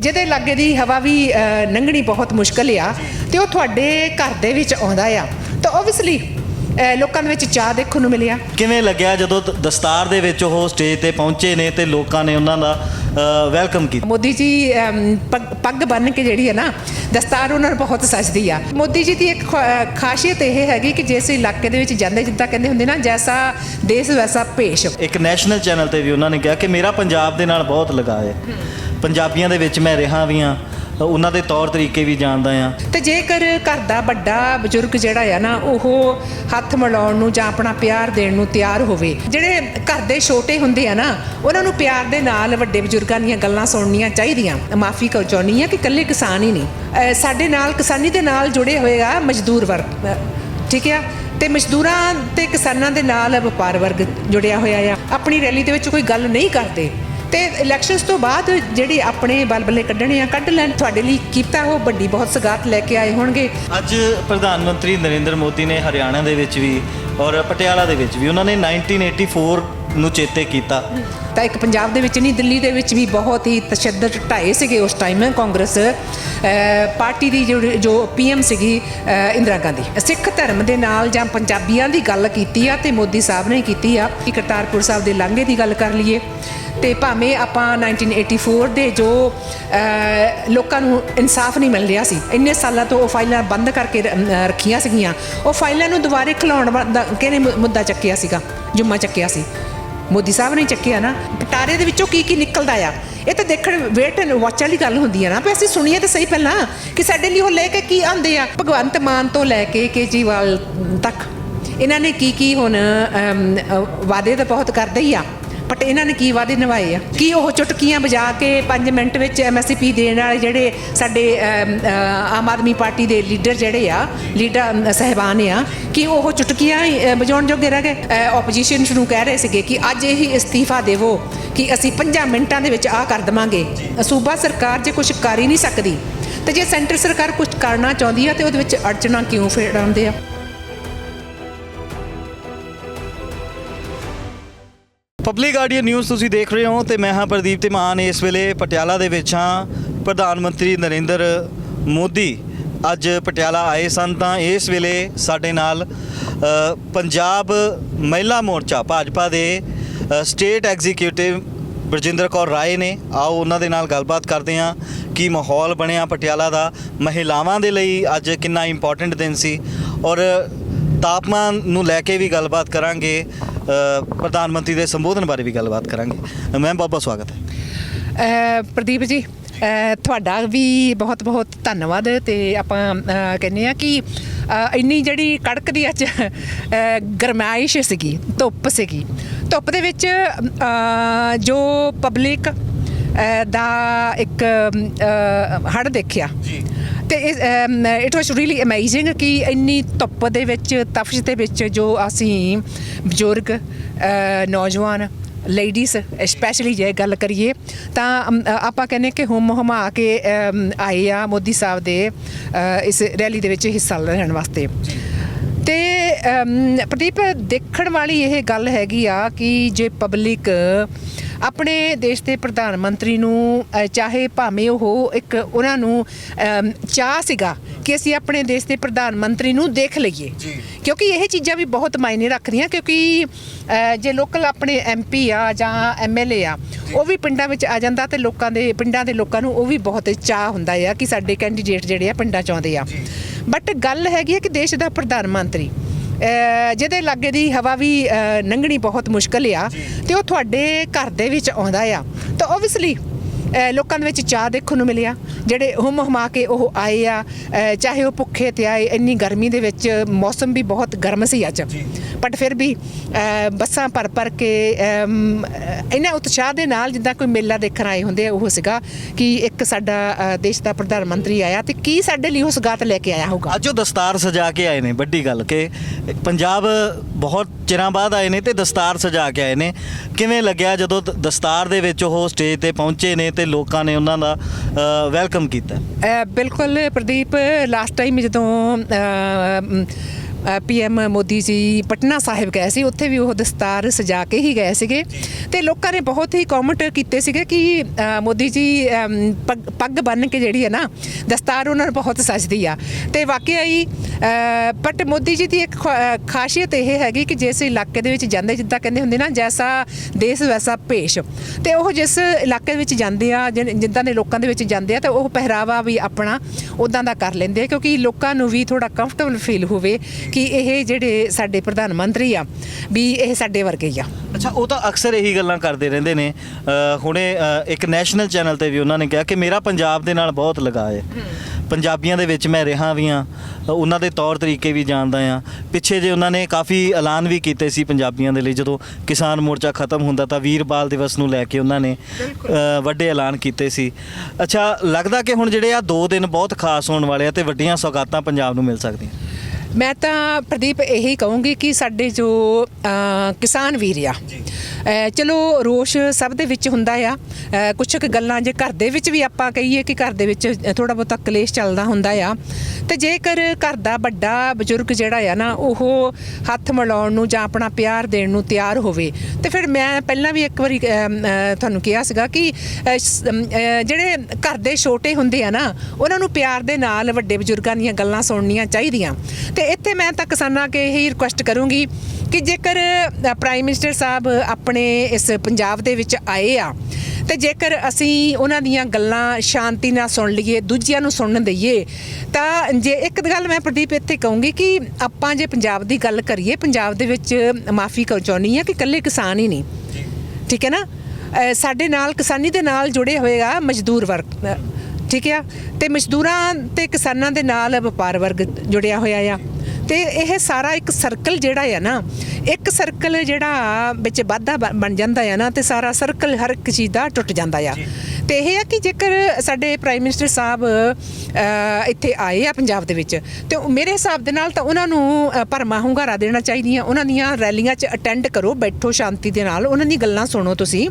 ਜਿਹਦੇ ਲਾਗੇ ਦੀ ਹਵਾ ਵੀ ਲੰਘਣੀ ਬਹੁਤ ਮੁਸ਼ਕਲ ਆ ਤੇ ਉਹ ਤੁਹਾਡੇ ਘਰ ਦੇ ਵਿੱਚ ਆਉਂਦਾ ਆ। ਤਾਂ ਓਬਵੀਅਸਲੀ ਲੋਕਾਂ ਦੇ ਵਿੱਚ ਚਾਹ ਦੇਖਣ ਨੂੰ ਮਿਲਿਆ। ਕਿਵੇਂ ਲੱਗਿਆ ਜਦੋਂ ਦ- ਦਸਤਾਰ ਦੇ ਵਿੱਚ ਉਹ ਸਟੇਜ ਤੇ ਪਹੁੰਚੇ ਨੇ ਤੇ ਲੋਕਾਂ ਨੇ ਉਹਨਾਂ ਦਾ ਵੈਲਕਮ ਕੀਤਾ? ਮੋਦੀ ਜੀ ਅਮ, ਪੱਗ- ਪੱਗ ਬੰਨ ਕੇ ਜਿਹੜੀ ਹੈ ਨਾ ਦਸਤਾਰ ਉਹਨਾਂ ਨੂੰ ਬਹੁਤ ਸਜਦੀ ਆ। ਮੋਦੀ ਜੀ ਦੀ ਇੱਕ ਖ- ਅ, ਖਾਸੀਅਤ ਇਹ ਹੈਗੀ ਕਿ ਜਿਸ ਇਲਾਕੇ ਦੇ ਵਿੱਚ ਜਾਂਦੇ ਜਿੱਦਾਂ ਕਹਿੰਦੇ ਹੁੰਦੇ ਨਾ ਜੈਸਾ ਦੇਸ਼ ਵੈਸਾ ਭੇਸ਼। ਇੱਕ ਨੈਸ਼ਨਲ ਚੈਨਲ ਤੇ ਵੀ ਉਹਨਾਂ ਨੇ ਕਿਹਾ ਕਿ ਮੇਰਾ ਪੰਜਾਬ ਦੇ ਨਾਲ ਬਹੁਤ ਲਗਾਅ ਹੈ। ਪੰਜਾਬੀਆਂ ਦੇ ਵਿੱਚ ਮੈਂ ਰਿਹਾ ਵੀ ਆ ਉਹਨਾਂ ਦੇ ਤੌਰ ਤਰੀਕੇ ਵੀ ਜਾਣਦਾ ਆ ਤੇ ਜੇਕਰ ਘਰ ਦਾ ਵੱਡਾ ਬਜ਼ੁਰਗ ਜਿਹੜਾ ਆ ਨਾ, ਉਹ ਹੱਥ ਮਿਲਾਉਣ ਨੂੰ ਜਾਂ ਆਪਣਾ ਪਿਆਰ ਦੇਣ ਨੂੰ ਤਿਆਰ ਹੋਵੇ, ਜਿਹੜੇ ਘਰ ਦੇ ਛੋਟੇ ਹੁੰਦੇ ਆ ਨਾ, ਉਹਨਾਂ ਨੂੰ ਪਿਆਰ ਦੇ ਨਾਲ ਵੱਡੇ ਬਜ਼ੁਰਗਾਂ ਦੀਆਂ ਗੱਲਾਂ ਸੁਣਨੀਆਂ ਚਾਹੀਦੀਆਂ। ਮਾਫੀ ਕਰ ਚਾਹੁੰਦੀ ਆ ਕਿ ਇਕੱਲੇ ਕਿਸਾਨ ਹੀ ਨਹੀਂ। ਸਾਡੇ ਨਾਲ, ਕਿਸਾਨੀ ਦੇ ਨਾਲ ਜੁੜੇ ਹੋਏ ਆ ਮਜ਼ਦੂਰ ਵਰਗ ਠੀਕ ਆ? ਤੇ ਮਜ਼ਦੂਰਾਂ ਤੇ ਕਿਸਾਨਾਂ ਦੇ ਨਾਲ ਵਪਾਰ ਵਰਗ ਜੁੜਿਆ ਹੋਇਆ ਆ। ਆਪਣੀ ਰੈਲੀ ਦੇ ਵਿੱਚ ਕੋਈ ਗੱਲ ਨਹੀਂ ਕਰਦੇ। ਤੇ ਇਲੈਕਸ਼ਨਸ ਤੋਂ ਬਾਅਦ ਜਿਹੜੇ ਆਪਣੇ ਬਲਬਲੇ ਕੱਢਣੇ ਆ ਕੱਢ ਲੈਣ। ਤੁਹਾਡੇ ਲਈ ਕੀਤਾ ਉਹ ਵੱਡੀ ਬਹੁਤ ਸਗਾਤ ਲੈ ਕੇ ਆਏ ਹੋਣਗੇ? ਅੱਜ ਪ੍ਰਧਾਨ ਮੰਤਰੀ ਨਰਿੰਦਰ ਮੋਦੀ ਨੇ ਹਰਿਆਣਾ ਦੇ ਵਿੱਚ ਵੀ ਔਰ ਪਟਿਆਲਾ ਦੇ ਵਿੱਚ ਵੀ ਉਹਨਾਂ ਨੇ 1984 ਨੂੰ ਚੇਤੇ ਕੀਤਾ। ਤਾਂ ਇੱਕ ਪੰਜਾਬ ਦੇ ਵਿੱਚ ਨਹੀਂ ਦਿੱਲੀ ਦੇ ਵਿੱਚ ਵੀ ਬਹੁਤ ਹੀ ਤਸ਼ੱਦਦ ਢਾਏ ਸੀਗੇ ਉਸ ਟਾਈਮ ਕਾਂਗਰਸ ਪਾਰਟੀ ਦੀ ਜੋ ਪੀਐਮ ਸੀਗੀ ਇੰਦਰਾ ਗਾਂਧੀ। ਸਿੱਖ ਧਰਮ ਦੇ ਨਾਲ ਜਾਂ ਪੰਜਾਬੀਆਂ ਦੀ ਗੱਲ ਕੀਤੀ ਆ ਤੇ ਮੋਦੀ ਸਾਹਿਬ ਨੇ ਕੀਤੀ ਆ ਕਿ ਕਰਤਾਰਪੁਰ ਸਾਹਿਬ ਦੇ ਲਾਂਘੇ ਦੀ ਗੱਲ ਕਰ ਲਈਏ। ਤੇ ਭਾਵੇਂ ਆਪਾਂ 1984 ਦੇ ਜੋ ਲੋਕਾਂ ਨੂੰ ਇਨਸਾਫ ਨਹੀਂ ਮਿਲ ਰਿਹਾ ਸੀ, ਇੰਨੇ ਸਾਲਾਂ ਤੋਂ ਉਹ ਫਾਈਲਾਂ ਬੰਦ ਕਰਕੇ ਰੱਖੀਆਂ ਸੀਗੀਆਂ, ਉਹ ਫਾਈਲਾਂ ਨੂੰ ਦੁਬਾਰੇ ਖਿਲਾਉਣ ਦਾ ਕਿਹਨੇ ਮੁੱਦਾ ਚੱਕਿਆ ਸੀਗਾ, ਜੁਮਾ ਚੱਕਿਆ ਸੀ? ਮੋਦੀ ਸਾਹਿਬ ਨੇ ਚੱਕਿਆ ਨਾ, ਪਟਾਰੇ ਦੇ ਵਿੱਚੋਂ ਕੀ ਕੀ ਨਿਕਲਦਾ ਆ? ਇਹ ਤਾਂ ਦੇਖਣ ਵੇਟ ਐਂਡ ਵਾਚ ਵਾਲੀ ਗੱਲ ਹੁੰਦੀ ਆ ਨਾ, ਵੀ ਅਸੀਂ ਸੁਣੀਏ ਤਾਂ ਸਹੀ ਪਹਿਲਾਂ, ਕਿ ਸਾਡੇ ਲਈ ਉਹ ਲੈ ਕੇ ਕੀ ਆਂਦੇ ਆ? ਭਗਵੰਤ ਮਾਨ ਤੋਂ ਲੈ ਕੇ ਕੇਜੀਵਾਲ ਤੱਕ, ਇਹਨਾਂ ਨੇ ਕੀ ਕੀ ਹੁਣ ਵਾਅਦੇ ਤਾਂ ਬਹੁਤ ਕਰਦੇ ਹੀ ਆ। ਬਟ ਇਹਨਾਂ ਨੇ ਕੀ ਵਾਅਦੇ ਨਿਭਾਏ ਆ? ਕੀ ਉਹ ਚੁਟਕੀਆਂ ਵਜਾ ਕੇ 5 ਮਿੰਟ ਵਿੱਚ ਐਮਐਸਪੀ ਦੇਣ ਵਾਲੇ ਜਿਹੜੇ ਸਾਡੇ ਆਮ ਆਦਮੀ ਪਾਰਟੀ ਦੇ ਲੀਡਰ ਜਿਹੜੇ ਆ ਲੀਡਰ ਅਮ, ਸਹਿਬਾਨ ਆ ਕਿ ਉਹ ਚੁਟਕੀਆਂ ਹੀ, ਵਜਾਉਣ ਜੋਗੇ ਰਹਿ ਗਏ? ਆਪੋਜੀਸ਼ਨ ਨੂੰ ਕਹਿ ਰਹੇ ਸੀਗੇ ਕਿ ਅੱਜ ਹੀ ਇਸਤੀਫਾ ਦੇਵੋ ਕਿ ਅਸੀਂ 5 ਮਿੰਟਾਂ ਦੇ ਵਿੱਚ ਆਹ ਕਰ ਦਵਾਂਗੇ। ਸੂਬਾ ਸਰਕਾਰ ਜੇ ਕੁਝ ਕਰ ਹੀ ਨਹੀਂ ਸਕਦੀ ਤੇ ਜੇ ਸੈਂਟਰ ਸਰਕਾਰ ਕੁਝ ਕਰਨਾ ਚਾਹੁੰਦੀ ਆ ਤੇ ਉਹਦੇ ਵਿੱਚ ਅੜਚਣਾ ਕਿਉਂ ਫੇੜਾਉਂਦੇ ਆ? ਪਬਲਿਕ ਗਾਰਡੀਅਨ ਨਿਊਜ਼ ਤੁਸੀਂ ਦੇਖ ਰਹੇ ਹੋ ਤੇ ਮੈਂ ਹਾਂ ਪ੍ਰਦੀਪ ਧਮਾਨ ਇਸ ਵੇਲੇ ਪਟਿਆਲਾ ਦੇ ਵਿੱਚ ਹਾਂ। ਪ੍ਰਧਾਨ ਮੰਤਰੀ ਨਰਿੰਦਰ ਮੋਦੀ ਅੱਜ ਪਟਿਆਲਾ ਆਏ ਸਨ ਤਾਂ ਇਸ ਵੇਲੇ ਸਾਡੇ ਨਾਲ ਪੰਜਾਬ ਮਹਿਲਾ ਮੋਰਚਾ ਭਾਜਪਾ ਦੇ ਸਟੇਟ ਐਗਜ਼ੀਕਿਊਟਿਵ ਬਰਜਿੰਦਰ ਕੌਰ ਰਾਏ ਨੇ। ਆਓ ਉਹਨਾਂ ਦੇ ਨਾਲ ਗੱਲਬਾਤ ਕਰਦੇ ਹਾਂ ਕੀ ਮਾਹੌਲ ਬਣਿਆ ਪਟਿਆਲਾ ਦਾ। ਮਹਿਲਾਵਾਂ ਦੇ ਲਈ ਅੱਜ ਕਿੰਨਾ ਇੰਪੋਰਟੈਂਟ ਦਿਨ ਸੀ। ਔਰ ਤਾਪਮਾਨ ਨੂੰ ਲੈ ਕੇ ਵੀ ਗੱਲਬਾਤ ਕਰਾਂਗੇ। ਪ੍ਰਧਾਨ ਮੰਤਰੀ ਦੇ ਸੰਬੋਧਨ ਬਾਰੇ ਵੀ ਗੱਲਬਾਤ ਕਰਾਂਗੇ। ਮੈਮ ਬਹੁਤ ਬਹੁਤ ਸਵਾਗਤ ਹੈ। ਪ੍ਰਦੀਪ ਜੀ ਤੁਹਾਡਾ ਵੀ ਬਹੁਤ ਬਹੁਤ ਧੰਨਵਾਦ ਤੇ ਆਪਾਂ ਕਹਿੰਦੇ ਆ ਕਿ ਇੰਨੀ ਜਿਹੜੀ ਕੜਕਦੀ ਅੱਜ ਅਹ ਗਰਮਾਇਸ਼ ਸੀਗੀ ਧੁੱਪ ਸੀਗੀ। ਧੁੱਪ ਦੇ ਵਿੱਚ ਜੋ ਪਬਲਿਕ ਦਾ ਇੱਕ ਹੜ ਦੇਖਿਆ ਜੀ। ਤੇ ਇਟ ਵਾਸ ਰੀਲੀ ਅਮੇਜ਼ਿੰਗ ਕਿ ਇੰਨੀ ਧੁੱਪ ਦੇ ਵਿੱਚ, ਤਫਸ਼ ਦੇ ਵਿੱਚ ਜੋ ਅਸੀਂ ਬਜ਼ੁਰਗ ਨੌਜਵਾਨ ਲੇਡੀਜ਼ ਸਪੈਸ਼ਲੀ ਜੇ ਗੱਲ ਕਰੀਏ, ਤਾਂ ਆਪਾਂ ਕਹਿੰਦੇ ਕਿ ਹੁਮ ਹੁਮਾ ਕੇ ਆਏ ਆ ਮੋਦੀ ਸਾਹਿਬ ਦੇ ਇਸ ਰੈਲੀ ਦੇ ਵਿੱਚ ਹਿੱਸਾ ਲੈਣ ਵਾਸਤੇ। ਤੇ ਪ੍ਰਦੀਪ, ਦੇਖਣ ਵਾਲੀ ਇਹ ਗੱਲ ਹੈਗੀ ਆ ਕਿ ਜੇ ਪਬਲਿਕ ਆਪਣੇ ਦੇਸ਼ ਦੇ ਪ੍ਰਧਾਨ ਮੰਤਰੀ ਨੂੰ ਚਾਹੇ ਭਾਵੇਂ ਉਹ ਇੱਕ ਉਹਨਾਂ ਨੂੰ ਚਾਹ ਸੀਗਾ ਕਿ ਅਸੀਂ ਆਪਣੇ ਦੇਸ਼ ਦੇ ਪ੍ਰਧਾਨ ਮੰਤਰੀ ਨੂੰ ਦੇਖ ਲਈਏ। ਕਿਉਂਕਿ ਇਹ ਚੀਜ਼ਾਂ ਵੀ ਬਹੁਤ ਮਾਇਨੇ ਰੱਖਦੀਆਂ ਕਿਉਂਕਿ ਜੇ ਲੋਕਲ ਆਪਣੇ ਐਮਪੀ ਆ ਜਾਂ ਐਮਐਲਏ ਆ ਉਹ ਵੀ ਪਿੰਡਾਂ ਵਿੱਚ ਆ ਜਾਂਦਾ ਤੇ ਲੋਕਾਂ ਦੇ ਪਿੰਡਾਂ ਦੇ ਲੋਕਾਂ ਨੂੰ ਉਹ ਵੀ ਬਹੁਤ ਚਾਹ ਹੁੰਦਾ ਆ ਕਿ ਸਾਡੇ ਕੈਂਡੀਡੇਟ ਜਿਹੜੇ ਆ ਪਿੰਡਾਂ ਚ ਆਉਂਦੇ ਆ। ਬਟ ਗੱਲ ਹੈਗੀ ਹੈ ਕਿ ਦੇਸ਼ ਦਾ ਪ੍ਰਧਾਨ ਮੰਤਰੀ ਜਿਹਦੇ ਲਾਗੇ ਦੀ ਹਵਾ ਵੀ ਲੰਘਣੀ ਬਹੁਤ ਮੁਸ਼ਕਲ ਆ ਤੇ ਉਹ ਤੁਹਾਡੇ ਘਰ ਦੇ ਵਿੱਚ ਆਉਂਦਾ ਆ। ਤਾਂ ਓਬਵੀਅਸਲੀ ਲੋਕਾਂ ਦੇ ਵਿੱਚ ਚਾਹ ਦੇਖਣ ਨੂੰ ਮਿਲਿਆ। ਜਿਹੜੇ ਹੁਮ ਹੁਮਾ ਕੇ ਉਹ ਆਏ ਆ ਚਾਹੇ ਉਹ ਭੁੱਖੇ ਤੇ ਆਏ ਇੰਨੀ ਗਰਮੀ ਦੇ ਵਿੱਚ ਮੌਸਮ ਵੀ ਬਹੁਤ ਗਰਮ ਸੀ ਅੱਜ। ਬਟ ਫਿਰ ਵੀ ਬੱਸਾਂ ਭਰ ਭਰ ਕੇ ਇੰਨਾ ਉਤਸ਼ਾਹ ਦੇ ਨਾਲ ਜਿੱਦਾਂ ਕੋਈ ਮੇਲਾ ਦੇਖਣ ਆਏ ਹੁੰਦੇ ਆ ਉਹ ਸੀਗਾ ਕਿ ਇੱਕ ਸਾਡਾ ਦੇਸ਼ ਦਾ ਪ੍ਰਧਾਨ ਮੰਤਰੀ ਆਇਆ ਤੇ ਕੀ ਸਾਡੇ ਲਈ ਉਹ ਸਗਾਤ ਲੈ ਕੇ ਆਇਆ ਹੋਊਗਾ? ਅੱਜ ਉਹ ਦਸਤਾਰ ਸਜਾ ਕੇ ਆਏ ਨੇ ਵੱਡੀ ਗੱਲ ਕਿ ਪੰਜਾਬ ਬਹੁਤ ਚਿਰਾਂ ਬਾਅਦ ਆਏ ਨੇ ਤੇ ਦਸਤਾਰ ਸਜਾ ਕੇ ਆਏ ਨੇ। ਕਿਵੇਂ ਲੱਗਿਆ ਜਦੋਂ ਦ- ਦਸਤਾਰ ਦੇ ਵਿੱਚ ਉਹ ਸਟੇਜ ਤੇ ਪਹੁੰਚੇ ਨੇ ਤੇ ਲੋਕਾਂ ਨੇ ਉਹਨਾਂ ਦਾ ਵੈਲਕਮ ਕੀਤਾ? ਅ, ਬਿਲਕੁਲ ਪ੍ਰਦੀਪ ਲਾਸਟ ਟਾਈਮ ਜਦੋਂ ਅ, ਮ, ਪੀਐਮ ਮੋਦੀ ਜੀ ਪਟਨਾ ਸਾਹਿਬ ਗਏ ਸੀ ਉੱਥੇ ਵੀ ਉਹ ਦਸਤਾਰ ਸਜਾ ਕੇ ਹੀ ਗਏ ਸੀਗੇ। ਤੇ ਲੋਕਾਂ ਨੇ ਬਹੁਤ ਹੀ ਕਮੈਂਟ ਕੀਤੇ ਸੀਗੇ ਕਿ ਮੋਦੀ ਜੀ ਪੱਗ- ਬੰਨ ਕੇ ਜਿਹੜੀ ਹੈ ਨਾ ਦਸਤਾਰ ਉਹਨਾਂ ਨੂੰ ਬਹੁਤ ਸਜਦੀ ਆ। ਤੇ ਵਾਕਿਆ ਹੀ ਬਟ ਮੋਦੀ ਜੀ ਦੀ ਇੱਕ ਖਾਸੀਅਤ ਇਹ ਹੈਗੀ ਕਿ ਜਿਸ ਇਲਾਕੇ ਦੇ ਵਿੱਚ ਜਾਂਦੇ ਜਿੱਦਾਂ ਕਹਿੰਦੇ ਹੁੰਦੇ ਨਾ ਜੈਸਾ ਦੇਸ਼ ਵੈਸਾ ਭੇਸ਼। ਤੇ ਉਹ ਜਿਸ ਇਲਾਕੇ ਵਿੱਚ ਜਾਂਦੇ ਆ ਜਿੱਦਾਂ ਦੇ ਲੋਕਾਂ ਦੇ ਵਿੱਚ ਜਾਂਦੇ ਆ ਤਾਂ ਉਹ ਪਹਿਰਾਵਾ ਵੀ ਆਪਣਾ ਉਦਾਂ ਦਾ ਕਰ ਲੈਂਦੇ ਆ ਕਿਉਂਕਿ ਲੋਕਾਂ ਨੂੰ ਵੀ ਥੋੜਾ ਕੰਫਰਟੇਬਲ ਫੀਲ ਹੋਵੇ ਕਿ ਇਹ ਜਿਹੜੇ ਸਾਡੇ ਪ੍ਰਧਾਨ ਮੰਤਰੀ ਆ ਵੀ ਇਹ ਸਾਡੇ ਵਰਗੇ ਆ। ਅੱਛਾ ਉਹ ਤਾਂ ਅਕਸਰ ਇਹੀ ਗੱਲਾਂ ਕਰਦੇ ਰਹਿੰਦੇ ਨੇ। ਹੁਣੇ ਇੱਕ ਨੈਸ਼ਨਲ ਚੈਨਲ ਤੇ ਵੀ ਉਹਨਾਂ ਨੇ ਕਿਹਾ ਕਿ ਮੇਰਾ ਪੰਜਾਬ ਦੇ ਨਾਲ ਬਹੁਤ ਲਗਾਅ ਹੈ। ਪੰਜਾਬੀਆਂ ਦੇ ਵਿੱਚ ਮੈਂ ਰਿਹਾ ਵੀ ਆ ਉਹਨਾਂ ਦੇ ਤੌਰ ਤਰੀਕੇ ਵੀ ਜਾਣਦਾ ਆ ਪਿੱਛੇ ਜੇ ਉਹਨਾਂ ਨੇ ਕਾਫੀ ਐਲਾਨ ਵੀ ਕੀਤੇ ਸੀ ਪੰਜਾਬੀਆਂ ਦੇ ਲਈ ਜਦੋਂ ਕਿਸਾਨ ਮੋਰਚਾ ਖਤਮ ਹੁੰਦਾ ਤਾਂ ਵੀਰ ਬਾਲ ਦਿਵਸ ਨੂੰ ਲੈ ਕੇ ਉਹਨਾਂ ਨੇ ਵੱਡੇ ਐਲਾਨ ਕੀਤੇ ਸੀ। ਅੱਛਾ ਲੱਗਦਾ ਕਿ ਹੁਣ ਜਿਹੜੇ ਆ ਦੋ ਦਿਨ ਬਹੁਤ ਖਾਸ ਹੋਣ ਵਾਲੇ ਆ ਤੇ ਵੱਡੀਆਂ ਸੌਗਾਤਾਂ ਪੰਜਾਬ ਨੂੰ ਮਿਲ ਸਕਦੀਆਂ। ਮੈਂ ਤਾਂ ਪ੍ਰਦੀਪ ਇਹੀ ਕਹੂੰਗੀ ਕਿ ਸਾਡੇ ਜੋ ਕਿਸਾਨ ਵੀਰ ਆ ਚਲੋ ਰੋਸ਼ ਸਭ ਦੇ ਵਿੱਚ ਹੁੰਦਾ ਆ। ਅ, ਕੁਛ ਕੁ ਗੱਲਾਂ ਜੇ ਘਰ ਦੇ ਵਿੱਚ ਵੀ ਆਪਾਂ ਕਹੀਏ ਕਿ ਘਰ ਦੇ ਵਿੱਚ ਥੋੜਾ ਬਹੁਤਾ ਕਲੇਸ਼ ਚੱਲਦਾ ਹੁੰਦਾ ਆ। ਤੇ ਜੇਕਰ ਘਰ ਦਾ ਵੱਡਾ ਬਜ਼ੁਰਗ ਜਿਹੜਾ ਆ ਨਾ ਉਹ ਹੱਥ ਮਿਲਾਉਣ ਨੂੰ ਜਾਂ ਆਪਣਾ ਪਿਆਰ ਦੇਣ ਨੂੰ ਤਿਆਰ ਹੋਵੇ ਤੇ ਫਿਰ ਮੈਂ ਪਹਿਲਾਂ ਵੀ ਇੱਕ ਵਾਰੀ ਤੁਹਾਨੂੰ ਕਿਹਾ ਸੀਗਾ ਕਿ ਜਿਹੜੇ ਘਰ ਦੇ ਛੋਟੇ ਹੁੰਦੇ ਆ ਨਾ ਉਹਨਾਂ ਨੂੰ ਪਿਆਰ ਦੇ ਨਾਲ ਵੱਡੇ ਬਜ਼ੁਰਗਾਂ ਦੀਆਂ ਗੱਲਾਂ ਸੁਣਨੀਆਂ ਚਾਹੀਦੀਆਂ। ਤੇ ਇੱਥੇ ਮੈਂ ਤਾਂ ਕਿਸਾਨਾਂ ਕੇ ਇਹੀ ਰਿਕੁਐਸਟ ਕਰੂੰਗੀ ਕਿ ਜੇਕਰ ਪ੍ਰਾਈਮ ਮਿਨਿਸਟਰ ਸਾਹਿਬ ਆਪਣੇ ਇਸ ਪੰਜਾਬ ਦੇ ਵਿੱਚ ਆਏ ਆ, ਤੇ ਜੇਕਰ ਅਸੀਂ ਉਹਨਾਂ ਦੀਆਂ ਗੱਲਾਂ ਸ਼ਾਂਤੀ ਨਾਲ ਸੁਣ ਲਈਏ, ਦੂਜਿਆਂ ਨੂੰ ਸੁਣਨ ਦਈਏ, ਤਾਂ ਜੇ ਇੱਕ ਗੱਲ ਮੈਂ ਪ੍ਰਦੀਪ ਇੱਥੇ ਕਹੂੰਗੀ ਕਿ ਆਪਾਂ ਜੇ ਪੰਜਾਬ ਦੀ ਗੱਲ ਕਰੀਏ, ਪੰਜਾਬ ਦੇ ਵਿੱਚ ਮਾਫੀ ਕਰ ਚਾਹੁੰਦੀ ਆ ਕਿ ਇਕੱਲੇ ਕਿਸਾਨ ਹੀ ਨਹੀਂ। ਠੀਕ ਹੈ ਨਾ? ਸਾਡੇ ਨਾਲ ਕਿਸਾਨੀ ਦੇ ਨਾਲ ਜੁੜੇ ਹੋਏਗਾ ਮਜ਼ਦੂਰ ਵਰਗ ਠੀਕ ਆ? ਤੇ ਮਜ਼ਦੂਰਾਂ ਤੇ ਕਿਸਾਨਾਂ ਦੇ ਨਾਲ ਵਪਾਰ ਵਰਗ ਜੁੜਿਆ ਹੋਇਆ ਆ। ਤੇ ਇਹ ਸਾਰਾ ਇੱਕ ਸਰਕਲ ਜਿਹੜਾ ਆ ਨਾ ਇੱਕ ਸਰਕਲ ਜਿਹੜਾ ਵਿੱਚ ਵਾਧਾ ਬਣ ਜਾਂਦਾ ਆ ਨਾ ਤੇ ਸਾਰਾ ਸਰਕਲ ਹਰ ਇੱਕ ਚੀਜ਼ ਦਾ ਟੁੱਟ ਜਾਂਦਾ ਆ। ਤੇ ਇਹ ਆ ਕਿ ਜੇਕਰ ਸਾਡੇ ਪ੍ਰਾਈਮ ਮਿਨਿਸਟਰ ਸਾਹਿਬ ਇੱਥੇ ਆਏ ਆ ਪੰਜਾਬ ਦੇ ਵਿੱਚ ਤੇ ਮੇਰੇ ਹਿਸਾਬ ਦੇ ਨਾਲ ਤਾਂ ਉਹਨਾਂ ਨੂੰ ਭਰਮਾ ਹੁੰਗਾਰਾ ਦੇਣਾ ਚਾਹੀਦੀਆਂ ਉਹਨਾਂ ਦੀਆਂ ਰੈਲੀਆਂ 'ਚ ਅਟੈਂਡ ਕਰੋ ਬੈਠੋ ਸ਼ਾਂਤੀ ਦੇ ਨਾਲ ਉਹਨਾਂ ਦੀ ਗੱਲਾਂ ਸੁਣੋ ਤੁਸੀਂ।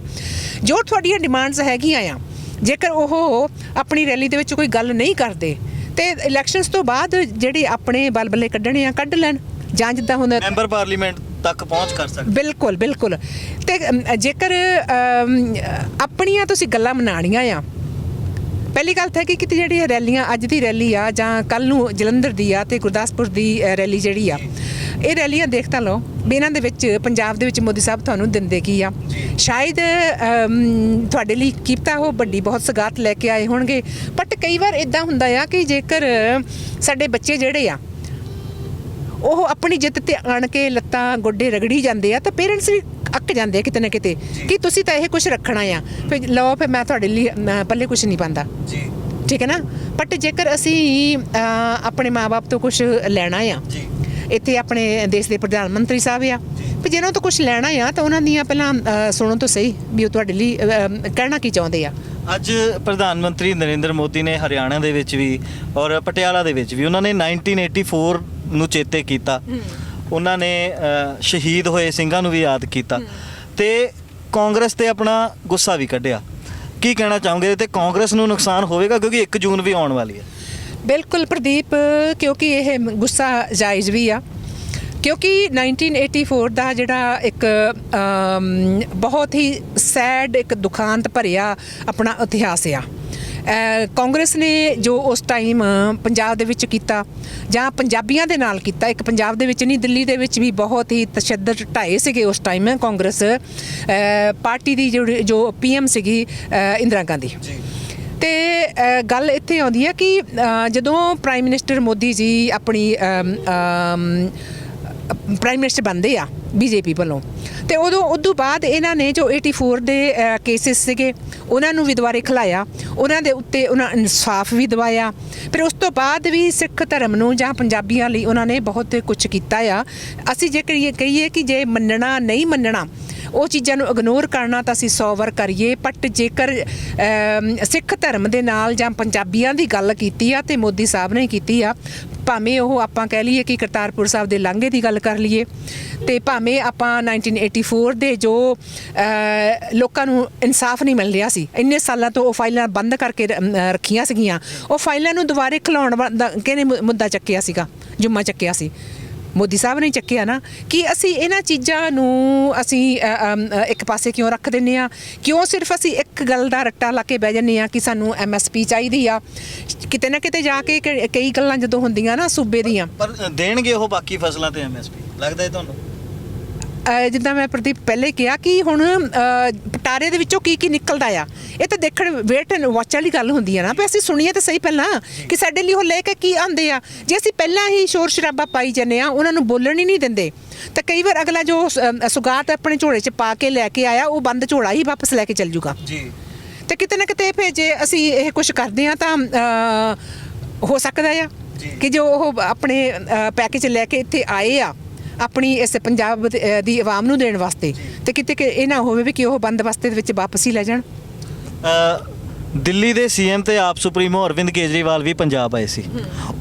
ਜੋ ਤੁਹਾਡੀਆਂ ਡਿਮਾਂਡਸ ਹੈਗੀਆਂ ਆ ਜੇਕਰ ਉਹ ਆਪਣੀ ਰੈਲੀ ਦੇ ਵਿੱਚ ਕੋਈ ਗੱਲ ਨਹੀਂ ਕਰਦੇ ਤੇ ਇਲੈਕਸ਼ਨਸ ਤੋਂ ਬਾਅਦ ਜਿਹੜੇ ਆਪਣੇ ਬਲਬਲੇ ਕੱਢਣੇ ਆ ਕੱਢ ਲੈਣ। ਜਾਂ ਜਿੱਦਾਂ ਹੁਣ ਮੈਂਬਰ ਪਾਰਲੀਮੈਂਟ ਤੱਕ ਪਹੁੰਚ ਕਰ ਸਕਦੇ। ਬਿਲਕੁਲ ਬਿਲਕੁਲ। ਤੇ ਜੇਕਰ ਆਪਣੀਆਂ ਤੁਸੀਂ ਗੱਲਾਂ ਮਨਾਣੀਆਂ ਆ ਪਹਿਲੀ ਗੱਲ ਤਾਂ ਹੈ ਕਿ ਕਿਤੇ ਜਿਹੜੀ ਇਹ ਰੈਲੀਆਂ ਅੱਜ ਦੀ ਰੈਲੀ ਆ ਜਾਂ ਕੱਲ ਨੂੰ ਜਲੰਧਰ ਦੀ ਆ ਤੇ ਗੁਰਦਾਸਪੁਰ ਦੀ ਰੈਲੀ ਜਿਹੜੀ ਆ, ਇਹ ਰੈਲੀਆਂ ਦੇਖ ਤਾਂ ਲਓ ਵੀ ਇਹਨਾਂ ਦੇ ਵਿੱਚ ਪੰਜਾਬ ਦੇ ਵਿੱਚ ਮੋਦੀ ਸਾਹਿਬ ਤੁਹਾਨੂੰ ਦਿੰਦੇ ਕੀ ਆ। ਸ਼ਾਇਦ ਤੁਹਾਡੇ ਲਈ ਕੀਪਤਾ ਉਹ ਵੱਡੀ ਬਹੁਤ ਸਗਾਤ ਲੈ ਕੇ ਆਏ ਹੋਣਗੇ ਬਟ ਕਈ ਵਾਰ ਇਦਾਂ ਹੁੰਦਾ ਆ ਕਿ ਜੇਕਰ ਸਾਡੇ ਬੱਚੇ ਜਿਹੜੇ ਆ ਉਹ ਆਪਣੀ ਜਿੱਤ ਤੇ ਆਣ ਕੇ ਲੱਤਾਂ ਗੋਡੇ ਰਗੜੀ ਜਾਂਦੇ ਆ ਤਾਂ ਪੇਰੈਂਟਸ ਵੀ ਅੱਕ ਜਾਂਦੇ ਆ ਕਿਤੇ ਨਾ ਕਿਤੇ ਕਿ ਤੁਸੀਂ ਤਾਂ ਇਹ ਕੁਝ ਰੱਖਣਾ ਆ। ਫਿਰ ਲਓ ਫਿਰ ਮੈਂ ਤੁਹਾਡੇ ਲਈ ਮੈਂ ਪੱਲੇ ਕੁਝ ਨਹੀਂ ਪਾਉਂਦਾ। ਜੀ। ਠੀਕ ਹੈ ਨਾ? ਬਟ ਜੇਕਰ ਅਸੀਂ ਆਪਣੇ ਮਾਪੇ ਤੋਂ ਕੁਝ ਲੈਣਾ ਆ ਜੀ। ਇੱਥੇ ਆਪਣੇ ਦੇਸ਼ ਦੇ ਪ੍ਰਧਾਨ ਮੰਤਰੀ ਸਾਹਿਬ ਆ ਵੀ ਜਿਹਨਾਂ ਤੋਂ ਕੁਝ ਲੈਣਾ ਆ ਤਾਂ ਉਹਨਾਂ ਦੀਆਂ ਪਹਿਲਾਂ ਸੁਣੋ ਤਾਂ ਸਹੀ ਵੀ ਉਹ ਤੁਹਾਡੇ ਲਈ ਕਹਿਣਾ ਕੀ ਚਾਹੁੰਦੇ ਆ। ਅੱਜ ਪ੍ਰਧਾਨ ਮੰਤਰੀ ਨਰਿੰਦਰ ਮੋਦੀ ਨੇ ਹਰਿਆਣਾ ਦੇ ਵਿੱਚ ਵੀ ਔਰ ਪਟਿਆਲਾ ਦੇ ਵਿੱਚ ਵੀ ਉਹਨਾਂ ਨੇ 1984 ਨੂੰ ਚੇਤੇ ਕੀਤਾ। ਉਹਨਾਂ ਨੇ ਸ਼ਹੀਦ ਹੋਏ ਸਿੰਘਾਂ ਨੂੰ ਵੀ ਯਾਦ ਕੀਤਾ। ਤੇ ਕਾਂਗਰਸ ਤੇ ਆਪਣਾ ਗੁੱਸਾ ਵੀ ਕੱਢਿਆ। ਕੀ ਕਹਿਣਾ ਚਾਹੋਗੇ? ਤੇ ਕਾਂਗਰਸ ਨੂੰ ਨੁਕਸਾਨ ਹੋਵੇਗਾ ਕਿਉਂਕਿ 1 ਜੂਨ ਵੀ ਆਉਣ ਵਾਲੀ ਹੈ। ਬਿਲਕੁਲ ਪ੍ਰਦੀਪ, ਕਿਉਂਕਿ ਇਹ ਗੁੱਸਾ ਜਾਇਜ਼ ਵੀ ਆ। ਕਿਉਂਕਿ 1984 ਦਾ ਜਿਹੜਾ ਇੱਕ ਬਹੁਤ ਹੀ ਸੈਡ, ਇੱਕ ਦੁਖਾਂਤ ਭਰਿਆ ਆਪਣਾ ਇਤਿਹਾਸ ਆ। ਕਾਂਗਰਸ ਨੇ ਜੋ ਉਸ ਟਾਈਮ ਪੰਜਾਬ ਦੇ ਵਿੱਚ ਕੀਤਾ ਜਾਂ ਪੰਜਾਬੀਆਂ ਦੇ ਨਾਲ ਕੀਤਾ ਇੱਕ ਪੰਜਾਬ ਦੇ ਵਿੱਚ ਨਹੀਂ ਦਿੱਲੀ ਦੇ ਵਿੱਚ ਵੀ ਬਹੁਤ ਹੀ ਤਸ਼ੱਦਦ ਢਾਏ ਸੀਗੇ ਉਸ ਟਾਈਮ ਕਾਂਗਰਸ ਪਾਰਟੀ ਦੀ ਜੋ ਪੀਐਮ ਸੀਗੀ ਇੰਦਰਾ ਗਾਂਧੀ। ਤੇ ਅ, ਗੱਲ ਇੱਥੇ ਆਉਂਦੀ ਹੈ ਕਿ ਜਦੋਂ ਪ੍ਰਾਈਮ ਮਿਨਿਸਟਰ ਮੋਦੀ ਜੀ ਆਪਣੀ ਪ੍ਰਾਈਮ ਮਿਨਿਸਟਰ ਬਣਦੇ ਆ ਬੀਜੇਪੀ ਵੱਲੋਂ। ਤੇ ਉਦੋਂ ਉਦੋਂ ਬਾਅਦ ਇਹਨਾਂ ਨੇ ਜੋ 84 ਦੇ ਕੇਸਿਸ ਸੀਗੇ, ਉਹਨਾਂ ਨੂੰ ਵੀ ਦੁਬਾਰੇ ਖਿਲਾਇਆ। ਉਹਨਾਂ ਦੇ ਉੱਤੇ ਉਹਨਾਂ ਇਨਸਾਫ ਵੀ ਦਵਾਇਆ। ਫਿਰ ਉਸ ਤੋਂ ਬਾਅਦ ਵੀ ਸਿੱਖ ਧਰਮ ਨੂੰ ਜਾਂ ਪੰਜਾਬੀਆਂ ਲਈ ਉਹਨਾਂ ਨੇ ਬਹੁਤ ਕੁਝ ਕੀਤਾ ਆ। ਅਸੀਂ ਜੇ ਕਹੀਏ ਕਹੀਏ ਕਿ ਜੇ ਮੰਨਣਾ, ਨਹੀਂ ਮੰਨਣਾ, ਉਹ ਚੀਜ਼ਾਂ ਨੂੰ ਇਗਨੋਰ ਕਰਨਾ ਤਾਂ ਅਸੀਂ 100 ਵਾਰ ਕਰੀਏ। ਬਟ ਜੇਕਰ ਸਿੱਖ ਧਰਮ ਦੇ ਨਾਲ ਜਾਂ ਪੰਜਾਬੀਆਂ ਦੀ ਗੱਲ ਕੀਤੀ ਆ ਤੇ ਮੋਦੀ ਸਾਹਿਬ ਨੇ ਕੀਤੀ ਆ ਭਾਵੇਂ ਉਹ ਆਪਾਂ ਕਹਿ ਲਈਏ ਕਿ ਕਰਤਾਰਪੁਰ ਸਾਹਿਬ ਦੇ ਲਾਂਘੇ ਦੀ ਗੱਲ ਕਰ ਲਈਏ, ਤੇ ਭਾਵੇਂ ਆਪਾਂ 1984 ਦੇ ਜੋ ਲੋਕਾਂ ਨੂੰ ਇਨਸਾਫ ਨਹੀਂ ਮਿਲ ਰਿਹਾ ਸੀ, ਇੰਨੇ ਸਾਲਾਂ ਤੋਂ ਉਹ ਫਾਈਲਾਂ ਬੰਦ ਕਰਕੇ ਰੱਖੀਆਂ ਸੀਗੀਆਂ, ਉਹ ਫਾਈਲਾਂ ਨੂੰ ਦੁਬਾਰੇ ਖਿਲਾਉਣ ਦਾ, ਕਿਹਨੇ ਮੁੱਦਾ ਚੱਕਿਆ ਸੀਗਾ, ਜੁੰਮਾ ਚੱਕਿਆ ਸੀ। ਮੋਦੀ ਸਾਹਿਬ ਨੇ ਚੱਕਿਆ ਨਾ ਕਿ ਅਸੀਂ ਇਹਨਾਂ ਚੀਜ਼ਾਂ ਨੂੰ ਅਸੀਂ ਇੱਕ ਪਾਸੇ ਕਿਉਂ ਰੱਖ ਦਿੰਨੇ ਆ ਕਿਉਂ ਸਿਰਫ ਅਸੀਂ ਇੱਕ ਗੱਲ ਦਾ ਰੱਟਾ ਲਾ ਕੇ ਬਹਿ ਜੰਨੇ ਆ ਕਿ ਸਾਨੂੰ ਐਮਐਸਪੀ ਚਾਹੀਦੀ ਆ? ਕਿਤੇ ਨਾ ਕਿਤੇ ਜਾ ਕੇ ਕ- ਕਈ ਗੱਲਾਂ ਜਦੋਂ ਹੁੰਦੀਆਂ ਨਾ ਸੂਬੇ ਦੀਆਂ। ਪਰ ਦੇਣਗੇ ਉਹ ਬਾਕੀ ਫਸਲਾਂ ਤੇ ਐਮਐਸਪੀ ਲੱਗਦਾ ਹੈ ਤੁਹਾਨੂੰ? ਜਿੱਦਾਂ ਮੈਂ ਪ੍ਰਦੀਪ ਪਹਿਲੇ ਕਿਹਾ ਕਿ ਹੁਣ ਪਟਾਰੇ ਦੇ ਵਿੱਚੋਂ ਕੀ ਕੀ ਨਿਕਲਦਾ ਆ ਇਹ ਤਾਂ ਦੇਖਣ ਵੇਟ ਐਂਡ ਵਾਚ ਵਾਲੀ ਗੱਲ ਹੁੰਦੀ ਆ ਨਾ ਵੀ ਅਸੀਂ ਸੁਣੀਏ ਤਾਂ ਸਹੀ ਪਹਿਲਾਂ ਕਿ ਸਾਡੇ ਲਈ ਉਹ ਲੈ ਕੇ ਕੀ ਆਂਦੇ ਆ। ਜੇ ਅਸੀਂ ਪਹਿਲਾਂ ਹੀ ਸ਼ੋਰ ਸ਼ਰਾਬਾ ਪਾਈ ਜੰਨੇ ਆ ਉਹਨਾਂ ਨੂੰ ਬੋਲਣ ਹੀ ਨਹੀਂ ਦਿੰਦੇ। ਤਾਂ ਕਈ ਵਾਰ ਅਗਲਾ ਜੋ ਸੁਗਾਤ ਆਪਣੇ ਝੋਲੇ 'ਚ ਪਾ ਕੇ ਲੈ ਕੇ ਆਇਆ ਉਹ ਬੰਦ ਝੋਲਾ ਹੀ ਵਾਪਸ ਲੈ ਕੇ ਚੱਲ ਜੂਗਾ। ਜੀ। ਤੇ ਕਿਤੇ ਨਾ ਕਿਤੇ ਫਿਰ ਜੇ ਅਸੀਂ ਇਹ ਕੁਝ ਕਰਦੇ ਆ ਤਾਂ ਹੋ ਸਕਦਾ ਆ ਜੀ। ਕਿ ਜੋ ਉਹ ਆਪਣੇ ਪੈਕੇਜ ਲੈ ਕੇ ਇੱਥੇ ਆਏ ਆ। ਆਪਣੀ ਇਸ ਪੰਜਾਬ ਦੇ- ਆਵਾਮ ਨੂੰ ਦੇਣ ਵਾਸਤੇ ਤੇ ਕਿਤੇ ਕਿ ਇਹ ਨਾ ਹੋਵੇ ਵੀ ਕਿ ਉਹ ਬੰਦ ਬਸਤੇ ਦੇ ਵਿੱਚ ਵਾਪਸ ਹੀ ਲੈ ਜਾਣ। ਦਿੱਲੀ ਦੇ ਸੀਐਮ ਤੇ ਆਪ ਸੁਪਰੀਮੋ ਅਰਵਿੰਦ ਕੇਜਰੀਵਾਲ ਵੀ ਪੰਜਾਬ ਆਏ ਸੀ।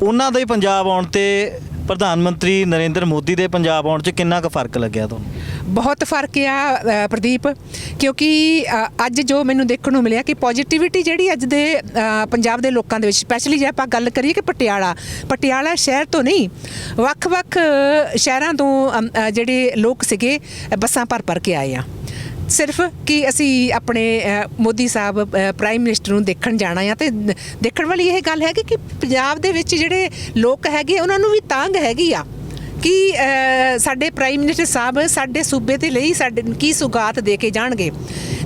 ਉਹਨਾਂ ਦੇ ਪੰਜਾਬ ਆਉਣ ਤੇ ਪ੍ਰਧਾਨ ਮੰਤਰੀ ਨਰਿੰਦਰ ਮੋਦੀ ਦੇ ਪੰਜਾਬ ਆਉਣ 'ਚ ਕਿੰਨਾ ਕੁ ਫ਼ਰਕ ਲੱਗਿਆ ਤੁਹਾਨੂੰ? ਬਹੁਤ ਫ਼ਰਕ ਆ ਪ੍ਰਦੀਪ, ਕਿਉਂਕਿ ਅੱਜ ਜੋ ਮੈਨੂੰ ਦੇਖਣ ਨੂੰ ਮਿਲਿਆ ਕਿ ਪੋਜ਼ਿਟਿਵਿਟੀ ਜਿਹੜੀ ਅੱਜ ਦੇ ਪੰਜਾਬ ਦੇ ਲੋਕਾਂ ਦੇ ਵਿੱਚ ਸਪੈਸ਼ਲੀ ਜੇ ਆਪਾਂ ਗੱਲ ਕਰੀਏ ਕਿ ਪਟਿਆਲਾ ਪਟਿਆਲਾ ਸ਼ਹਿਰ ਤੋਂ ਨਹੀਂ, ਵੱਖ-ਵੱਖ ਸ਼ਹਿਰਾਂ ਤੋਂ ਜਿਹੜੇ ਲੋਕ ਸੀਗੇ, ਬੱਸਾਂ ਭਰ ਭਰ ਕੇ ਆਏ ਆ। ਸਿਰਫ ਕਿ ਅਸੀਂ ਆਪਣੇ ਅ, ਮੋਦੀ ਸਾਹਿਬ ਅ, ਪ੍ਰਾਈਮ ਮਿਨਿਸਟਰ ਨੂੰ ਦੇਖਣ ਜਾਣਾ ਆ ਤੇ ਦ- ਦੇਖਣ ਵਾਲੀ ਇਹ ਗੱਲ ਹੈਗੀ ਕਿ ਪੰਜਾਬ ਦੇ ਵਿੱਚ ਜਿਹੜੇ ਲੋਕ ਹੈਗੇ ਉਹਨਾਂ ਨੂੰ ਵੀ ਤਾਂਗ ਹੈਗੀ ਆ ਕਿ ਅ, ਸਾਡੇ ਪ੍ਰਾਈਮ ਮਿਨਿਸਟਰ ਸਾਹਿਬ ਸਾਡੇ ਸੂਬੇ ਦੇ ਲਈ ਸਾਡੇ ਕੀ ਸੁਗਾਤ ਦੇ ਕੇ ਜਾਣਗੇ।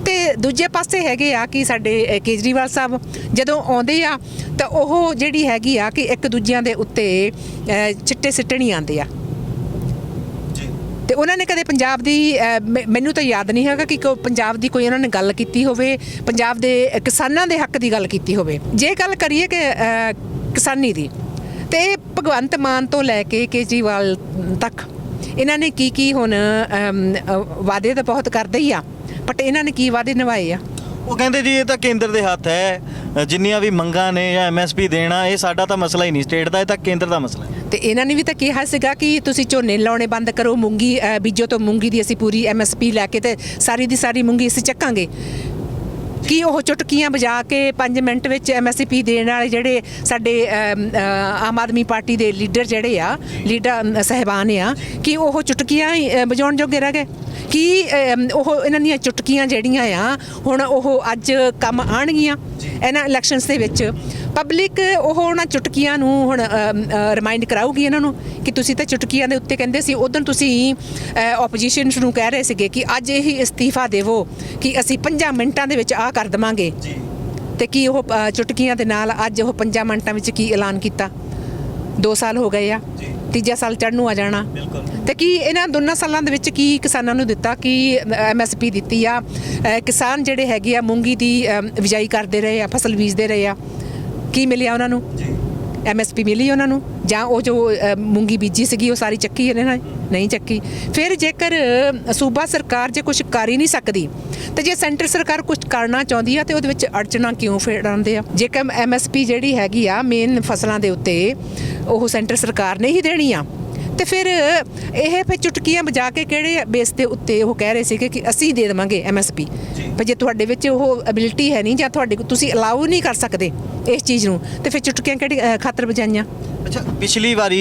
ਤੇ ਦੂਜੇ ਪਾਸੇ ਹੈਗੇ ਆ ਕਿ ਸਾਡੇ ਅ, ਕੇਜਰੀਵਾਲ ਸਾਹਿਬ ਜਦੋਂ ਆਉਂਦੇ ਆ ਤਾਂ ਉਹ ਜਿਹੜੀ ਹੈਗੀ ਆ ਕਿ ਇੱਕ ਦੂਜਿਆਂ ਦੇ ਉੱਤੇ ਅ, ਚਿੱਟੇ ਸਿੱਟਣੀ ਆਉਂਦੇ ਆ। ਤੇ ਉਹਨਾਂ ਨੇ ਕਦੇ ਪੰਜਾਬ ਦੀ ਅਹ, ਮੈਨੂੰ ਤਾਂ ਯਾਦ ਨਹੀਂ ਹੈਗਾ ਕਿ ਕੋਈ ਪੰਜਾਬ ਦੀ ਕੋਈ ਉਹਨਾਂ ਨੇ ਗੱਲ ਕੀਤੀ ਹੋਵੇ ਪੰਜਾਬ ਦੇ ਕਿਸਾਨਾਂ ਦੇ ਹੱਕ ਦੀ ਗੱਲ ਕੀਤੀ ਹੋਵੇ। ਜੇ ਗੱਲ ਕਰੀਏ ਕਿ ਕਿਸਾਨੀ ਦੀ ਤੇ ਭਗਵੰਤ ਮਾਨ ਤੋਂ ਲੈ ਕੇ ਕੇਜਰੀਵਾਲ ਤੱਕ ਇਹਨਾਂ ਨੇ ਕੀ ਕੀ ਹੁਣ ਵਾਅਦੇ ਤਾਂ ਬਹੁਤ ਕਰਦੇ ਹੀ ਆ ਬਟ ਇਹਨਾਂ ਨੇ ਕੀ ਵਾਅਦੇ ਨਿਭਾਏ ਆ? ਉਹ ਕਹਿੰਦੇ ਜੀ ਇਹ ਤਾਂ ਕੇਂਦਰ ਦੇ ਹੱਥ ਹੈ। ਅ, ਜਿੰਨੀਆਂ ਵੀ ਮੰਗਾਂ ਨੇ ਜਾਂ ਐਮਐਸਪੀ ਦੇਣਾ ਇਹ ਸਾਡਾ ਤਾਂ ਮਸਲਾ ਹੀ ਨਹੀਂ। ਸਟੇਟ ਦਾ ਇਹ ਤਾਂ ਕੇਂਦਰ ਦਾ ਮਸਲਾ ਹੈ। ਤੇ ਇਹਨਾਂ ਨੇ ਵੀ ਤਾਂ ਕਿਹਾ ਸੀਗਾ ਕਿ ਤੁਸੀਂ ਝੋਨੇ ਲਾਉਣੇ ਬੰਦ ਕਰੋ ਮੂੰਗੀ ਅਹ, ਬੀਜੋ ਤੋਂ ਮੂੰਗੀ ਦੀ ਅਸੀਂ ਪੂਰੀ ਐਮਐਸਪੀ ਲੈ ਕੇ ਤੇ ਸਾਰੀ ਦੀ ਸਾਰੀ ਮੂੰਗੀ ਅਸੀਂ ਚੱਕਾਂਗੇ। ਕੀ ਉਹ ਚੁਟਕੀਆਂ ਵਜਾ ਕੇ 5 ਮਿੰਟ ਵਿੱਚ ਐਮਐਸਪੀ ਦੇਣ ਵਾਲੇ ਜਿਹੜੇ ਸਾਡੇ ਆਮ ਆਦਮੀ ਪਾਰਟੀ ਦੇ ਲੀਡਰ ਜਿਹੜੇ ਆ ਲੀਡਰ ਸਾਹਿਬਾਨ ਆ ਕਿ ਉਹ ਚੁਟਕੀਆਂ ਵਜਾਉਣ ਜੋਗੇ ਰਹਿ ਗਏ? ਕੀ ਉਹ ਇਹਨਾਂ ਦੀਆਂ ਚੁਟਕੀਆਂ ਜਿਹੜੀਆਂ ਆ ਹੁਣ ਉਹ ਅੱਜ ਕੰਮ ਆਣਗੀਆਂ ਇਹਨਾਂ ਇਲੈਕਸ਼ਨਸ ਦੇ ਵਿੱਚ? ਪਬਲਿਕ ਉਹ ਉਹਨਾਂ ਚੁਟਕੀਆਂ ਨੂੰ ਹੁਣ ਰਿਮਾਈਂਡ ਕਰਾਊਗੀ ਇਹਨਾਂ ਨੂੰ ਕਿ ਤੁਸੀਂ ਤਾਂ ਚੁਟਕੀਆਂ ਦੇ ਉੱਤੇ ਕਹਿੰਦੇ ਸੀ ਉਦੋਂ ਤੁਸੀਂ ਆਪੋਜੀਸ਼ਨ ਨੂੰ ਕਹਿ ਰਹੇ ਸੀਗੇ ਕਿ ਅੱਜ ਇਹ ਇਸਤੀਫਾ ਦੇਵੋ ਕਿ ਅਸੀਂ 5 ਮਿੰਟਾਂ ਦੇ ਵਿੱਚ ਆਹ ਕਰ ਦਵਾਂਗੇ। ਜੀ। ਤੇ ਕੀ ਉਹ ਚੁਟਕੀਆਂ ਦੇ ਨਾਲ ਅੱਜ ਉਹ 5 ਮਿੰਟਾਂ ਵਿੱਚ ਕੀ ਐਲਾਨ ਕੀਤਾ? 2 ਸਾਲ ਹੋ ਗਏ ਆ। ਤੀਜਾ ਸਾਲ ਚੜ੍ਹਨ ਨੂੰ ਆ ਜਾਣਾ। ਤੇ ਕੀ ਇਹਨਾਂ ਦੋਨਾਂ ਸਾਲਾਂ ਦੇ ਵਿੱਚ ਕੀ ਕਿਸਾਨਾਂ ਨੂੰ ਦਿੱਤਾ? ਕੀ ਐਮਐਸਪੀ ਦਿੱਤੀ ਆ? ਕਿਸਾਨ ਜਿਹੜੇ ਹੈਗੇ ਆ ਮੂੰਗੀ ਦੀ ਬਿਜਾਈ ਕਰਦੇ ਰਹੇ ਆ ਫਸਲ ਬੀਜਦੇ ਰਹੇ ਆ। ਕੀ ਮਿਲਿਆ ਉਹਨਾਂ ਨੂੰ? ਜੀ। ਐਮਐਸਪੀ ਮਿਲੀ ਉਹਨਾਂ ਨੂੰ? ਜਾਂ ਉਹ ਜੋ ਮੂੰਗੀ ਬੀਜੀ ਸੀਗੀ ਉਹ ਸਾਰੀ ਚੱਕੀ ਇਹਨਾਂ ਨੇ ਨਹੀਂ ਚੱਕੀ। ਫਿਰ ਜੇਕਰ ਸੂਬਾ ਸਰਕਾਰ ਜੇ ਕੁਝ ਕਰ ਹੀ ਨਹੀਂ ਸਕਦੀ ਤੇ ਜੇ ਸੈਂਟਰ ਸਰਕਾਰ ਕੁਝ ਕਰਨਾ ਚਾਹੁੰਦੀ ਆ ਤੇ ਉਹਦੇ ਵਿੱਚ ਅੜਚਣਾ ਕਿਉਂ ਫੇੜਾਉਂਦੇ ਆ? ਜੇਕਰ ਐਮਐਸਪੀ ਜਿਹੜੀ ਹੈਗੀ ਆ ਮੇਨ ਫਸਲਾਂ ਦੇ ਉੱਤੇ ਉਹ ਸੈਂਟਰ ਸਰਕਾਰ ਨੇ ਹੀ ਦੇਣੀ ਆ। ਤੇ ਫਿਰ ਇਹ ਫਿਰ ਚੁਟਕੀਆਂ ਵਜਾ ਕੇ ਕਿਹੜੇ ਬੇਸ ਦੇ ਉੱਤੇ ਉਹ ਕਹਿ ਰਹੇ ਸੀਗੇ ਕਿ ਅਸੀਂ ਦੇ ਦੇਵਾਂਗੇ ਐਮਐਸਪੀ। ਪਰ ਜੇ। ਤੁਹਾਡੇ ਵਿੱਚ ਉਹ ਐਬਿਲਿਟੀ ਹੈ ਨਹੀਂ ਜਾਂ ਤੁਹਾਡੇ ਕੋਲ ਤੁਸੀਂ ਅਲਾਉ ਨਹੀਂ ਕਰ ਸਕਦੇ ਇਸ ਚੀਜ਼ ਨੂੰ ਤੇ ਫਿਰ ਚੁਟਕੀਆਂ ਕਿਹੜੀ ਖਾਤਰ ਵਜਾਈਆਂ? ਅੱਛਾ ਪਿਛਲੀ ਵਾਰੀ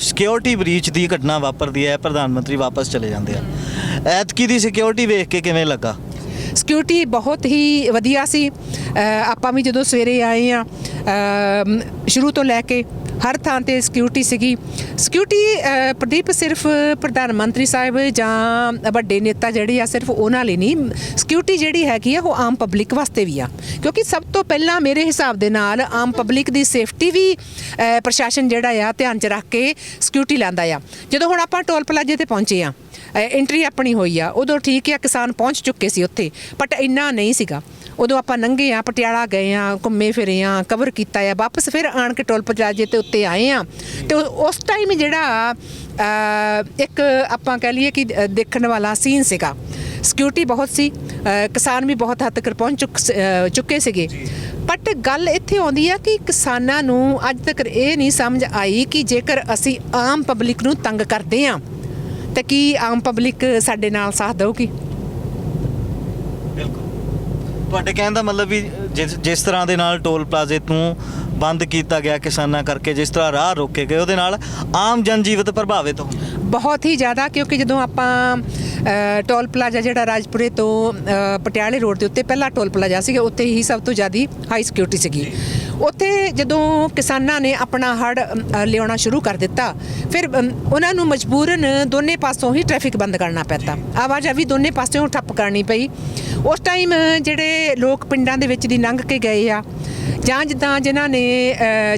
ਸਿਕਿਉਰਿਟੀ ਬ੍ਰੀਚ ਦੀ ਘਟਨਾ ਵਾਪਰਦੀ ਹੈ ਪ੍ਰਧਾਨ ਮੰਤਰੀ ਵਾਪਸ ਚਲੇ ਜਾਂਦੇ ਆ। ਐਤਕੀ ਦੀ ਸਿਕਿਉਰਿਟੀ ਵੇਖ ਕੇ ਕਿਵੇਂ ਲੱਗਾ? ਸਿਕਿਉਰਿਟੀ ਬਹੁਤ ਹੀ ਵਧੀਆ ਸੀ। ਆਪਾਂ ਵੀ ਜਦੋਂ ਸਵੇਰੇ ਆਏ ਆ ਸ਼ੁਰੂ ਤੋਂ ਲੈ ਕੇ ਹਰ ਥਾਂ ਤੇ ਸਿਕਿਉਰਿਟੀ ਸੀਗੀ। ਸਿਕਿਉਰਿਟੀ ਪ੍ਰਦੀਪ ਸਿਰਫ ਪ੍ਰਧਾਨ ਮੰਤਰੀ ਸਾਹਿਬ ਜਾਂ ਵੱਡੇ ਨੇਤਾ ਜਿਹੜੇ ਆ ਸਿਰਫ ਉਹਨਾਂ ਲਈ ਨਹੀਂ। ਸਿਕਿਉਰਿਟੀ ਜਿਹੜੀ ਹੈਗੀ ਆ, ਉਹ ਆਮ ਪਬਲਿਕ ਵਾਸਤੇ ਵੀ ਆ। ਕਿਉਂਕਿ ਸਭ ਤੋਂ ਪਹਿਲਾਂ ਮੇਰੇ ਹਿਸਾਬ ਦੇ ਨਾਲ ਆਮ ਪਬਲਿਕ ਦੀ ਸੇਫਟੀ ਵੀ ਪ੍ਰਸ਼ਾਸਨ ਜਿਹੜਾ ਆ ਧਿਆਨ 'ਚ ਰੱਖ ਕੇ ਸਿਕਿਉਰਿਟੀ ਲਾਂਦਾ ਆ। ਜਦੋਂ ਹੁਣ ਆਪਾਂ ਟੋਲ ਪਲਾਜ਼ੇ ਤੇ ਪਹੁੰਚੇ ਆ ਐਂਟਰੀ ਆਪਣੀ ਹੋਈ ਆ, ਉਦੋਂ ਠੀਕ ਆ ਕਿਸਾਨ ਪਹੁੰਚ ਚੁੱਕੇ ਸੀ ਉੱਥੇ ਬਟ ਇੰਨਾ ਨਹੀਂ ਸੀਗਾ। ਉਦੋਂ ਆਪਾਂ ਲੰਘੇ ਆ ਪਟਿਆਲਾ ਗਏ ਆ ਘੁੰਮੇ ਫਿਰੇ ਆ ਕਵਰ ਕੀਤਾ ਆ ਵਾਪਸ ਫਿਰ ਆਣ ਕੇ ਟੋਲ ਪਲਾਜ਼ੇ ਤੇ ਉੱਤੇ ਆਏ ਆ। ਤੇ ਉਸ ਟਾਈਮ ਜਿਹੜਾ ਇੱਕ ਆਪਾਂ ਕਹਿ ਲਈਏ ਕਿ ਦੇਖਣ ਵਾਲਾ ਸੀਨ ਸੀਗਾ। ਸਿਕਿਉਰਿਟੀ ਬਹੁਤ ਸੀ ਕਿਸਾਨ ਵੀ ਬਹੁਤ ਹੱਦ ਤੱਕ ਪਹੁੰਚ ਚੁੱਕ ਸੀਗੇ। ਬਟ ਗੱਲ ਇੱਥੇ ਆਉਂਦੀ ਆ ਕਿ ਕਿਸਾਨਾਂ ਨੂੰ ਅੱਜ ਤੱਕ ਇਹ ਨਹੀਂ ਸਮਝ ਆਈ ਕਿ ਜੇਕਰ ਅਸੀਂ ਆਮ ਪਬਲਿਕ ਨੂੰ ਤੰਗ ਕਰਦੇ ਆ ਤੇ ਕੀ ਆਮ ਪਬਲਿਕ ਸਾਡੇ ਨਾਲ ਸਾਥ ਦੇਊਗੀ? ਤੁਹਾਡੇ ਕਹਿਣ ਦਾ ਮਤਲਬ ਵੀ ਜਿਸ ਜਿਸ ਤਰ੍ਹਾਂ ਦੇ ਨਾਲ ਟੋਲ ਪਲਾਜ਼ੇ ਤੋਂ ਬੰਦ ਕੀਤਾ ਗਿਆ ਕਿਸਾਨਾਂ ਕਰਕੇ ਜਿਸ ਤਰ੍ਹਾਂ ਰਾਹ ਰੋਕੇ ਗਏ ਉਹਦੇ ਨਾਲ ਆਮ ਜਨਜੀਵਨ ਪ੍ਰਭਾਵਿਤ ਹੁੰਦਾ ਬਹੁਤ ਹੀ ਜ਼ਿਆਦਾ ਕਿਉਂਕਿ ਜਦੋਂ ਆਪਾਂ ਟੋਲ ਪਲਾਜ਼ਾ ਜਿਹੜਾ ਰਾਜਪੁਰੇ ਤੋਂ ਪਟਿਆਲੇ ਰੋਡ ਦੇ ਉੱਤੇ ਪਹਿਲਾ ਟੋਲ ਪਲਾਜ਼ਾ ਸੀਗਾ ਉੱਥੇ ਹੀ ਸਭ ਤੋਂ ਜ਼ਿਆਦੀ ਹਾਈ ਸਿਕਿਉਰਿਟੀ ਸੀਗੀ। ਉੱਥੇ ਜਦੋਂ ਕਿਸਾਨਾਂ ਨੇ ਆਪਣਾ ਹੜ ਲਿਆਉਣਾ ਸ਼ੁਰੂ ਕਰ ਦਿੱਤਾ ਫਿਰ ਉਹਨਾਂ ਨੂੰ ਮਜਬੂਰਨ ਦੋਨੇ ਪਾਸੋਂ ਹੀ ਟ੍ਰੈਫਿਕ ਬੰਦ ਕਰਨਾ ਪੈਂਦਾ। ਆਵਾਜਾਈ ਦੋਨੇ ਪਾਸਿਓਂ ਠੱਪ ਕਰਨੀ ਪਈ। ਉਸ ਟਾਈਮ ਜਿਹੜੇ ਲੋਕ ਪਿੰਡਾਂ ਦੇ ਵਿੱਚ ਦੀ ਲੰਘ ਕੇ ਗਏ ਆ ਜਾਂ ਜਿੱਦਾਂ ਜਿਨ੍ਹਾਂ ਨੇ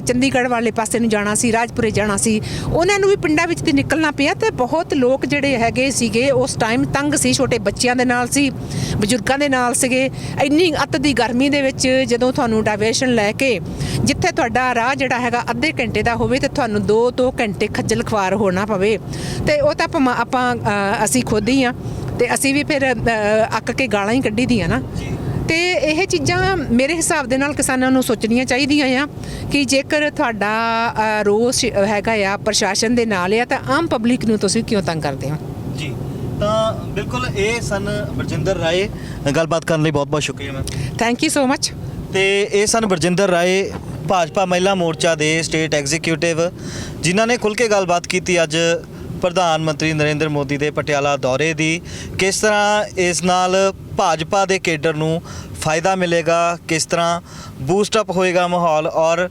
ਚੰਡੀਗੜ੍ਹ ਵਾਲੇ ਪਾਸੇ ਨੂੰ ਜਾਣਾ ਸੀ ਰਾਜਪੁਰੇ ਜਾਣਾ ਸੀ ਉਹਨਾਂ ਨੂੰ ਵੀ ਪਿੰਡਾਂ ਵਿੱਚ ਦੀ ਨਿਕਲਣਾ ਪਿਆ ਤੇ ਬਹੁਤ ਲੋਕ ਜਿਹੜੇ ਹੈਗੇ ਸੀਗੇ ਉਸ ਟਾਈਮ ਤੰਗ ਸੀ ਛੋਟੇ ਬੱਚਿਆਂ ਦੇ ਨਾਲ ਸੀ ਬਜ਼ੁਰਗਾਂ ਦੇ ਨਾਲ ਸੀਗੇ। ਇੰਨੀ ਅੱਤ ਦੀ ਗਰਮੀ ਦੇ ਵਿੱਚ ਜਦੋਂ ਤੁਹਾਨੂੰ ਡਾਇਵਰਸ਼ਨ ਲੈ ਕੇ ਜਿੱਥੇ ਤੁਹਾਡਾ ਰਾਹ ਜਿਹੜਾ ਹੈਗਾ ਅੱਧੇ ਘੰਟੇ ਦਾ ਹੋਵੇ ਤੇ ਤੁਹਾਨੂੰ 2-2 ਘੰਟੇ ਖੱਜਲ ਖਵਾਰ ਹੋਣਾ ਪਵੇ। ਤੇ ਉਹ ਤਾਂ ਆਪਾਂ ਅਸੀਂ ਖੁਦ ਹੀ ਆ। ਤੇ ਅਸੀਂ ਵੀ ਫਿਰ ਅੱਕ ਕੇ ਗਾਲਾਂ ਹੀ ਕੱਢੀ ਦੀਆਂ ਨਾ ਤੇ ਇਹ ਚੀਜ਼ਾਂ ਮੇਰੇ ਹਿਸਾਬ ਦੇ ਨਾਲ ਕਿਸਾਨਾਂ ਨੂੰ ਸੋਚਣੀਆਂ ਚਾਹੀਦੀਆਂ ਆ ਕਿ ਜੇਕਰ ਤੁਹਾਡਾ ਰੋਸ ਹੈਗਾ ਆ ਪ੍ਰਸ਼ਾਸਨ ਦੇ ਨਾਲ ਆ ਤਾਂ ਆਮ ਪਬਲਿਕ ਨੂੰ ਤੁਸੀਂ ਕਿਉਂ ਤੰਗ ਕਰਦੇ ਹੋ? ਜੀ। ਤਾਂ ਬਿਲਕੁਲ ਇਹ ਸਨ ਬਰਜਿੰਦਰ ਰਾਏ। ਗੱਲਬਾਤ ਕਰਨ ਲਈ ਬਹੁਤ ਬਹੁਤ ਸ਼ੁਕਰੀਆ ma'am. Thank you so much ਤੇ ਇਹ ਸਨ ਬਰਜਿੰਦਰ ਰਾਏ, ਭਾਜਪਾ ਮਹਿਲਾ ਮੋਰਚਾ ਦੇ ਸਟੇਟ ਐਗਜ਼ੀਕਿਊਟਿਵ ਜਿਨ੍ਹਾਂ ਨੇ ਖੁੱਲ ਕੇ ਗੱਲਬਾਤ ਕੀਤੀ ਅੱਜ ਪ੍ਰਧਾਨ ਮੰਤਰੀ ਨਰਿੰਦਰ ਮੋਦੀ ਦੇ ਪਟਿਆਲਾ ਦੌਰੇ ਦੀ। ਕਿਸ ਤਰ੍ਹਾਂ ਇਸ ਨਾਲ ਭਾਜਪਾ ਦੇ ਕੇਡਰ ਨੂੰ ਫਾਇਦਾ ਮਿਲੇਗਾ, ਕਿਸ ਤਰ੍ਹਾਂ ਬੂਸਟ ਅਪ ਹੋਏਗਾ ਮਾਹੌਲ ਔਰ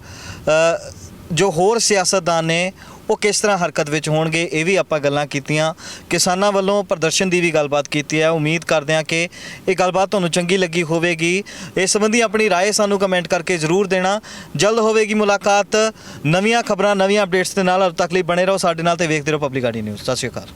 ਜੋ ਹੋਰ ਸਿਆਸਤਦਾਨ ਨੇ ਉਹ ਕਿਸ ਤਰ੍ਹਾਂ ਹਰਕਤ ਵਿੱਚ ਹੋਣਗੇ ਇਹ ਵੀ ਆਪਾਂ ਗੱਲਾਂ ਕੀਤੀਆਂ ਕਿਸਾਨਾਂ ਵੱਲੋਂ ਪ੍ਰਦਰਸ਼ਨ ਦੀ ਵੀ ਗੱਲਬਾਤ ਕੀਤੀ ਹੈ ਉਮੀਦ ਕਰਦੇ ਹਾਂ ਕਿ ਇਹ ਗੱਲਬਾਤ ਤੁਹਾਨੂੰ ਚੰਗੀ ਲੱਗੀ ਹੋਵੇਗੀ ਇਸ ਸੰਬੰਧੀ ਆਪਣੀ رائے ਸਾਨੂੰ ਕਮੈਂਟ ਕਰਕੇ ਜ਼ਰੂਰ ਦੇਣਾ ਜਲਦ ਹੋਵੇਗੀ ਮੁਲਾਕਾਤ ਨਵੀਆਂ ਖਬਰਾਂ ਨਵੀਆਂ ਅਪਡੇਟਸ ਦੇ ਨਾਲ ਉਦੋਂ ਤੱਕ ਲਈ ਬਣੇ ਰਹੋ ਸਾਡੇ ਨਾਲ ਤੇ ਵੇਖਦੇ ਰਹੋ ਪਬਲਿਕ ਆਡੀ ਨਿਊਜ਼ ਸਤਿ ਸ਼੍ਰੀ ਅਕਾਲ